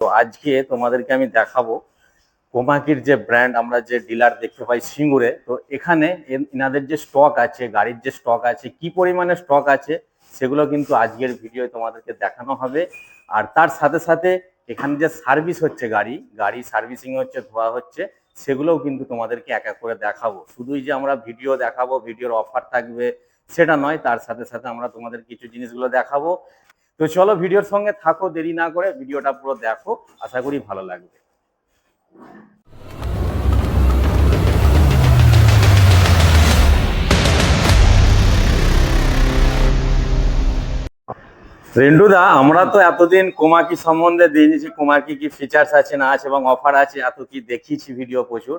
তো আজকে তোমাদেরকে আমি দেখাবো কোমাকির যে ব্র্যান্ড আমরা যে ডিলার দেখতে পাই সিঙ্গুরে, তো এখানে এনাদের যে স্টক আছে, গাড়ির যে স্টক আছে, কি পরিমাণে স্টক আছে, সেগুলো কিন্তু আজকের ভিডিও তোমাদেরকে দেখানো হবে। আর তার সাথে সাথে এখানে যে সার্ভিস হচ্ছে গাড়ি গাড়ি সার্ভিসিং হচ্ছে, ধোয়া হচ্ছে, সেগুলোও কিন্তু তোমাদেরকে এক এক করে দেখাবো। শুধুই যে আমরা ভিডিও দেখাবো ভিডিওর অফার থাকবে, সেটা নয়, তার সাথে সাথে আমরা তোমাদের কিছু জিনিসগুলো দেখাবো। তো চলো ভিডিওর সঙ্গে থাকো, দেরি না করে ভিডিওটা পুরো দেখো, আশা করি ভালো লাগবে। রেন্ডুদা, আমরা তো এতদিন কোমাকি সম্বন্ধে দিয়েছি কোমাকি কি ফিচার্স আছে, না আছে, এবং অফার আছে, এত কি দেখিয়েছি ভিডিও প্রচুর।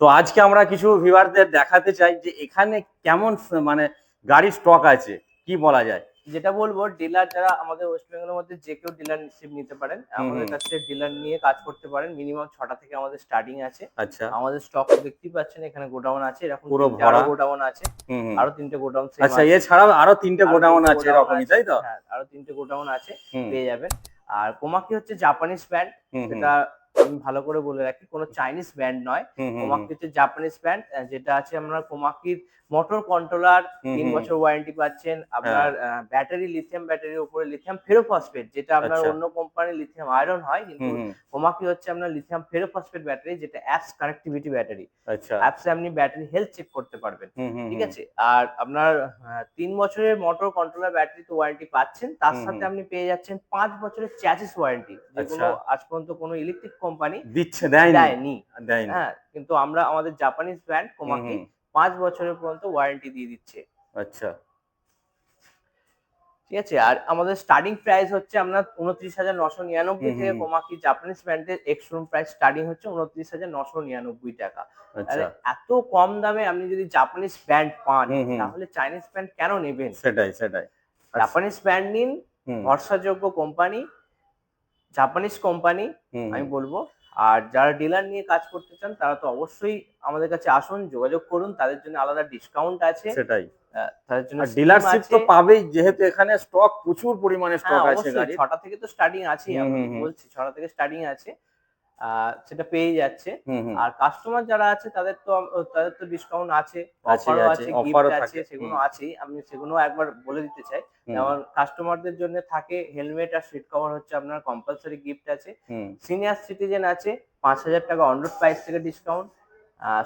তো আজকে আমরা কিছু ভিউয়ারদের দেখাতে চাই যে এখানে কেমন মানে গাড়ির স্টক আছে, কি বলা যায়? যেটা বলব ডিলার যারা আমাদের ওয়েস্ট বেঙ্গলের মধ্যে যে কেউ ডিলারশিপ নিতে পারেন আমাদের কাছে ডিলার নিয়ে কাজ করতে পারেন। মিনিমাম ছটা থেকে আমাদের স্টার্টিং আছে। আচ্ছা। আমাদের স্টক দেখতেই পাচ্ছেন এখানে গোডাউন আছে। এরকম পুরো ভরা। গোডাউন আছে। আরও তিনটে গোডাউন আচ্ছা এছাড়াও আরও তিনটে গোডাউন আছে এরকমই তাই তো? হ্যাঁ আরও তিনটে গোডাউন আছে পেয়ে যাবেন। আর কোমাকি হচ্ছে জাপানিজ ব্র্যান্ড যেটা আমি ভালো করে বলে রাখি কোনো চাইনিজ ব্র্যান্ড নয়। কোমাকি হচ্ছে জাপানিজ ব্র্যান্ড যেটা আছে আমরা কোমাকির মোটর কন্ট্রোলার তিন বছর ওয়ারেন্টি পাচ্ছেন। আপনার ব্যাটারি লিথিয়াম ব্যাটারির উপরে লিথিয়াম ফেরোফসফেট যেটা আপনার আচ্ছা। অন্য কোম্পানির লিথিয়াম আয়রন হয় কিন্তু হুম, হুম, হচ্ছে আপনার লিথিয়াম ফেরোফসফেট ব্যাটারি যেটা অ্যাপস কানেক্টিভিটি ব্যাটারি আচ্ছা। অ্যাপসে আপনি ব্যাটারি হেলথ চেক করতে পারবেন। ঠিক আছে? আর আপনার তিন বছরের মোটর কন্ট্রোলার ব্যাটারি তো ওয়ারেন্টি পাচ্ছেন তার সাথে আপনি পেয়ে যাচ্ছেন পাঁচ বছরের চ্যাসিস ওয়ারেন্টি যেগুলো। আজ পর্যন্ত কোনো ইলেকট্রিক কোম্পানি দিচ্ছে দেয়নি। হ্যাঁ কিন্তু আমরা আমাদের জাপানিজ ব্র্যান্ড কোমাকি পাঁচ বছরের পর্যন্ত ওয়ারেন্টি দিয়ে দিচ্ছে। আচ্ছা। ঠিক আছে? আর আমাদের স্টার্টিং প্রাইস হচ্ছে আমরা উনত্রিশ হাজার নশো নিরানব্বই থেকে। কোমাকি জাপানিজ ব্র্যান্ডের এক্স রুম প্রাইস স্টার্টিং হচ্ছে উনত্রিশ হাজার নশো নিরানব্বই টাকা। আচ্ছা। এত কম দামে আপনি যদি জাপানিজ ব্র্যান্ড পান। তাহলে চাইনিজ ব্র্যান্ড কেন নেবেন? সেটাই সেটাই। জাপানিজ ব্র্যান্ড নিন ভরসাযোগ্য কোম্পানি জাপানিজ কোম্পানি আমি বলব। আর যারা ডিলার নিয়ে কাজ করতে চান তারা তো অবশ্যই আমাদের কাছে আসুন যোগাযোগ করুন। তাদের জন্য আলাদা ডিসকাউন্ট আছে। সেটাই। তাদের জন্য ডিলারশিপ তো পাবেই যেহেতু এখানে স্টক প্রচুর পরিমাণে হ্যাঁ স্টক আছে ছটা থেকে তো স্টার্টিং আছে আমি। বলছি। ছটা থেকে স্টার্টিং আছে। সেটা পেয়ে যাচ্ছে। আর কাস্টমার যারা আছে তাদের তো তাদের তো ডিসকাউন্ট আছে সেগুলো আছে, গিফট আছে সেগুলো আছেই। আমি সেগুলো একবার বলে দিতে চাই। আমার যেমন কাস্টমারদের জন্য থাকে হেলমেট আর সিট কভার হচ্ছে আপনার কম্পালসারি গিফট আছে। সিনিয়র সিটিজেন আছে পাঁচ হাজার টাকা অনরোড প্রাইস থেকে ডিসকাউন্ট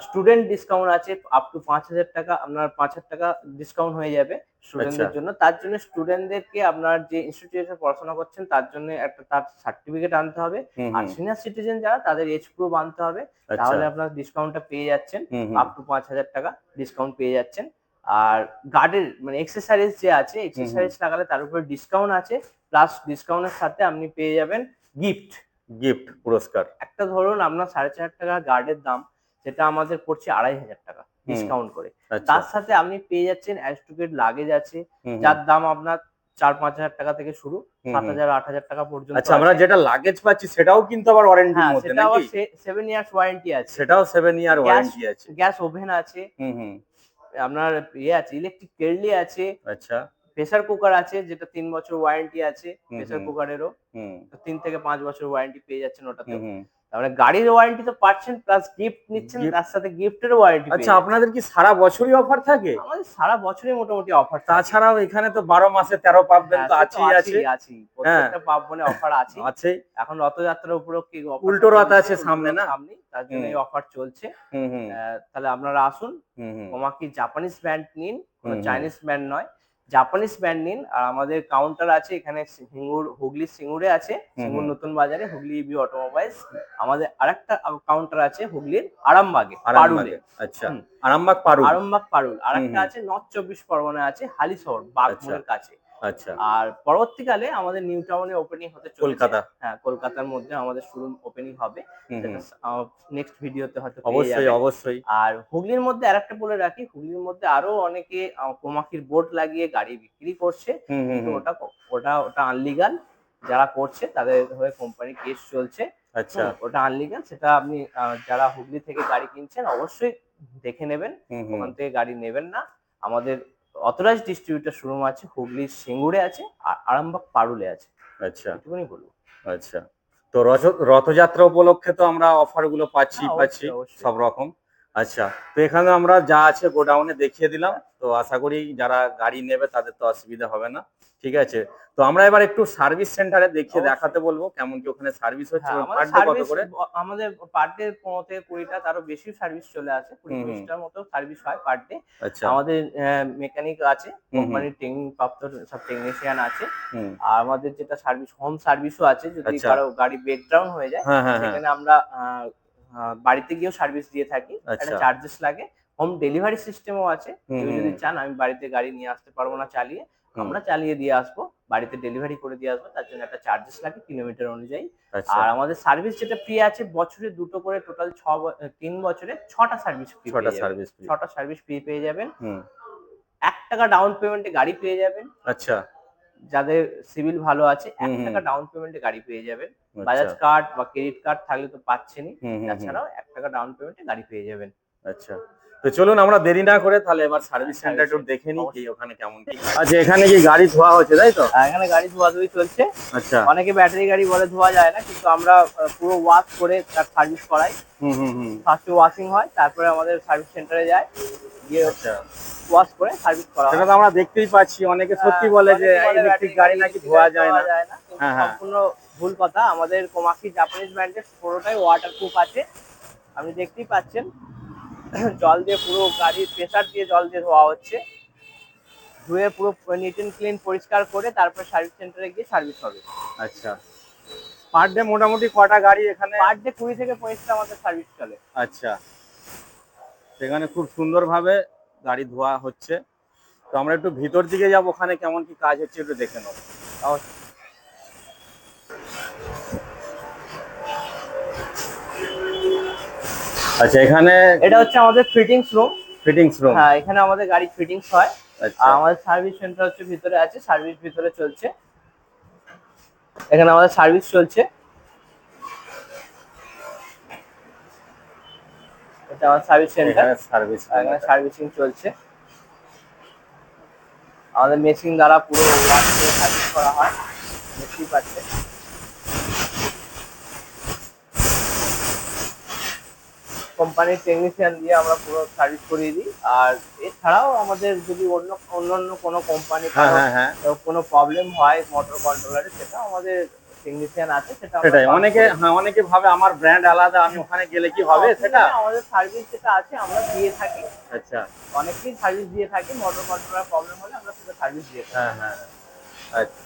স্টুডেন্ট ডিসকাউন্ট আছে আপ টু পাঁচ হাজার টাকা আপনার পাঁচ হাজার টাকা ডিসকাউন্ট হয়ে যাবে স্টুডেন্টদের আচ্ছা। জন্য। তার জন্য স্টুডেন্টদেরকে আপনার যে ইনস্টিটিউটে পড়াশোনা করছেন তার জন্য একটা তার সার্টিফিকেট আনতে হবে। আর সিনিয়র সিটিজেন যারা তাদের এজ প্রুফ আনতে হবে। আচ্ছা। তাহলে আপনার ডিসকাউন্টটা পেয়ে যাচ্ছেন। আপ টু পাঁচ হাজার টাকা ডিসকাউন্ট পেয়ে যাচ্ছেন। আর গার্ডের মানে এক্সেসারিজ যে আছে এক্সেসারিজ লাগালে তার উপরে ডিসকাউন্ট আছে। প্লাস ডিসকাউন্টের সাথে আপনি পেয়ে যাবেন গিফট গিফট পুরস্কার। একটা ধরুন আপনার সাড়ে চার টাকা গার্ডের দাম। সেটা আমাদের পড়ছে আড়াই হাজার টাকা ডিসকাউন্ট করে। আচ্ছা। তার সাথে আপনি পেয়ে যাচ্ছেন অ্যাস্টুকেট লাগেজ আছে যার দাম আপনার চার পাঁচ হাজার টাকা থেকে শুরু সাত হাজার আট হাজার টাকা পর্যন্ত আচ্ছা আমরা যেটা লাগেজ পাচ্ছি সেটাও কিন্তু আবার ওয়ারেন্টির হ্যাঁ মধ্যে সেটা আবার সেভেন ইয়ার্স ওয়ারেন্টি আছে। সেটাও সেভেন ইয়ার ওয়ারেন্টি আছে। গ্যাস ওভেন আছে। হুম হুম। আপনার ইয়ে আছে ইলেকট্রিক কেটলি আছে। আচ্ছা। প্রেসার কুকার আছে যেটা তিন বছর ওয়ারেন্টি আছে প্রেসার কুকারেরও হুম। তিন থেকে পাঁচ বছর ওয়ারেন্টি পেয়ে যাচ্ছেন ওটাতে হুম তারপরে গাড়ির ওয়ারেন্টি তো পাচ্ছেন প্লাস গিফট নিচ্ছেন তার সাথে গিফটের ওয়ারেন্টি আচ্ছা আপনাদের কি সারা বছরই অফার থাকে? আমাদের সারা বছরই মোটামুটি অফার তাছাড়াও এখানে তো বারো মাসে তেরো পাবেন হ্যাঁ, তো আছেই আছে। আছেই। প্রত্যেকটা পার্বণে অফার আছে আছে এখন রথযাত্রার উপলক্ষে উল্টো রথ আছে সামনে না? সামনে তার জন্য এই অফার চলছে। তাহলে আপনারা আসুন। তোমাকে জাপানিজ ব্র্যান্ড নিন কোনো। চাইনিজ ব্র্যান্ড নয়। জাপানিজ ব্র্যান্ড নিন আর আমাদের কাউন্টার আছে এখানে সিঙ্গুর হুগলি সিঙ্গুরে আছে সিঙ্গুর নতুন বাজারে হুগলি বি অটোমোবাইলস আমাদের আরেকটা কাউন্টার আছে হুগলির আরামবাগে পারুলে। আচ্ছা। আরামবাগ পারুল। আরামবাগ পারুল। আরেকটা আছে নর্থ চব্বিশ পরগনা আছে হালিশহর বাগমুড়ের কাছে। আচ্ছা। আর পরবর্তীকালে আমাদের নিউ টাউনে ওপেনিং হতে চলেছে। কলকাতা। হ্যাঁ কলকাতার মধ্যে আমাদের শোরুম ওপেনিং হবে। নেক্সট ভিডিওতে হয়তো অবশ্যই অবশ্যই। আর হুগলির মধ্যে আরেকটা বলে রাখি হুগলির মধ্যে আরও অনেকে কোমাকির বোর্ড লাগিয়ে গাড়ি বিক্রি করছে। কিন্তু ওটা ওটা ওটা আনলিগাল যারা করছে তাদের হয়ে কোম্পানি কেস চলছে। আচ্ছা। ওটা আনলিগাল সেটা আপনি যারা হুগলি থেকে গাড়ি কিনছেন অবশ্যই দেখে নেবেন। ওখান থেকে গাড়ি নেবেন না। আমাদের অথরাইজ ডিস্ট্রিবিউটার শোরুম আছে হুগলির সিঙ্গুরে আছে আর আরামবাগ পারুলে আছে। আচ্ছা। এটুকুনি বলব। আচ্ছা। তো রথ- রথযাত্রা উপলক্ষে তো আমরা অফারগুলো পাচ্ছি হ্যাঁ, পাচ্ছি। সব রকম। আচ্ছা তো এখানে আমরা যা আছে গোডাউনে দেখিয়ে দিলাম। তো আশা করি যারা গাড়ি নেবে তাদের তো অসুবিধা হবে না। ঠিক আছে? তো আমরা এবার একটু সার্ভিস সেন্টারে দেখিয়ে দেখাতে বলব কেমন কি ওখানে সার্ভিস হচ্ছে হ্যাঁ, পার আমাদের ডে কত করে? আমাদের পার ডে পনেরো থেকে কুড়িটা তারও বেশি সার্ভিস চলে আসে। কুড়ি। পঁচিশটার মতো সার্ভিস হয় পার ডে আচ্ছা। আমাদের মেকানিক আছে। কোম্পানির ট্রেনিং প্রাপ্ত সব টেকনিশিয়ান আছে। আর আমাদের যেটা সার্ভিস হোম সার্ভিসও আছে। যদি আচ্ছা। কারও গাড়ি ব্রেকডাউন হয়ে যায় হ্যাঁ হ্যাঁ হ্যাঁ। সেখানে আমরা বাড়িতে গিয়েও সার্ভিস দিয়ে থাকি। একটা আচ্ছা। চার্জেস লাগে হোম ডেলিভারি সিস্টেমও আছে। কেউ যদি চান আমি বাড়িতে গাড়ি নিয়ে আসতে পারব না চালিয়ে। আমরা চালিয়ে দিয়ে আসব বাড়িতে ডেলিভারি করে দিয়ে আসব। তার জন্য একটা চার্জেস লাগে কিলোমিটার অনুযায়ী। আচ্ছা। আর আমাদের সার্ভিস যেটা ফ্রি আছে বছরে দুটো করে টোটাল ছ তিন বছরে ছটা সার্ভিস ফ্রি ছটা সার্ভিস ছটা সার্ভিস ফ্রি পেয়ে যাবেন। এক টাকা ডাউন পেমেন্টে গাড়ি পেয়ে যাবেন। আচ্ছা। যাদের সিভিল ভালো আছে এক। টাকা ডাউন পেমেন্টে গাড়ি পেয়ে যাবেন। বাজাজ আচ্ছা কার্ড বা ক্রেডিট কার্ড থাকলে তো পাচ্ছেনই। তাছাড়াও এক টাকা ডাউন পেমেন্টে গাড়ি পেয়ে যাবেন। আচ্ছা। তো চলুন আমরা দেরি না করে তাহলে এবার সার্ভিস সেন্টার একটু দেখে নিই কি ওখানে কেমন কি। আচ্ছা এখানে কি গাড়ি ধোয়া হচ্ছে তাই তো? এখানে গাড়ি ধোয়াধুয়ি চলছে। আচ্ছা। অনেকে ব্যাটারি গাড়ি বলে ধোয়া যায় না কিন্তু আমরা পুরো ওয়াশ করে তার সার্ভিস করাই। হুম হুম হুম। ফার্স্টে ওয়াশিং হয় তারপরে আমাদের সার্ভিস সেন্টারে যায়। গিয়ে আচ্ছা। ওয়াশ করে সার্ভিস করা সেটা হয়। তো আমরা দেখতেই পাচ্ছি। অনেকে সত্যি বলে যে ইলেকট্রিক গাড়ি নাকি ধোয়া যায় না। হ্যাঁ, হ্যাঁ। সম্পূর্ণ ভুল কথা। আমাদের কোমাকি জাপানিজ ব্র্যান্ডের পুরোটাই ওয়াটার প্রুফ আছে। আপনি দেখতেই পাচ্ছেন। জল দিয়ে পুরো গাড়ির প্রেসার দিয়ে জল দিয়ে ধোয়া হচ্ছে। ধুয়ে পুরো নিট এন্ড ক্লিন পরিষ্কার করে তারপর সার্ভিস সেন্টারে গিয়ে সার্ভিস হবে। আচ্ছা। পার ডে মোটামুটি কটা গাড়ি এখানে? পার ডে কুড়ি থেকে পঁচিশটা আমাদের সার্ভিস চলে। আচ্ছা। সেখানে খুব সুন্দরভাবে গাড়ি ধোয়া হচ্ছে। তো আমরা একটু ভিতর দিকে যাব ওখানে কেমন কি কাজ হচ্ছে একটু দেখে নেব। আচ্ছা এখানে এটা হচ্ছে আমাদের ফিটিংস রুম ফিটিংস রুম হ্যাঁ এখানে আমাদের গাড়ি ফিটিংস হয়। আচ্ছা। আমাদের সার্ভিস সেন্টার হচ্ছে ভিতরে আছে সার্ভিস ভিতরে চলছে। এখানে আমাদের সার্ভিস চলছে। আমার সার্ভিস সেন্টার সার্ভিস সার্ভিসিং চলছে। আমাদের মেশিন দ্বারা পুরো সার্ভিস করা হয় দেখতেই পাচ্ছেন। কোম্পানির টেকনিশিয়ান দিয়ে আমরা পুরো সার্ভিস করিয়ে দিই। আর এছাড়াও আমাদের যদি অন্য অন্যান্য কোনো কোম্পানি হ্যাঁ হ্যাঁ হ্যাঁ। কোনো প্রবলেম হয় মোটর কন্ট্রোলারে সেটা আমাদের টেকনিশিয়ান আছে সেটা সেটাই। অনেকে হ্যাঁ অনেকে ভাবে আমার ব্র্যান্ড আলাদা আমি ওখানে গেলে কি হবে? সেটা আমাদের সার্ভিস যেটা আছে আমরা দিয়ে থাকি। আচ্ছা। অনেকেই সার্ভিস দিয়ে থাকি মোটর কন্ট্রোলার প্রবলেম হলে আমরা সেটা সার্ভিস দিয়ে থাকি। হ্যাঁ হ্যাঁ। আচ্ছা।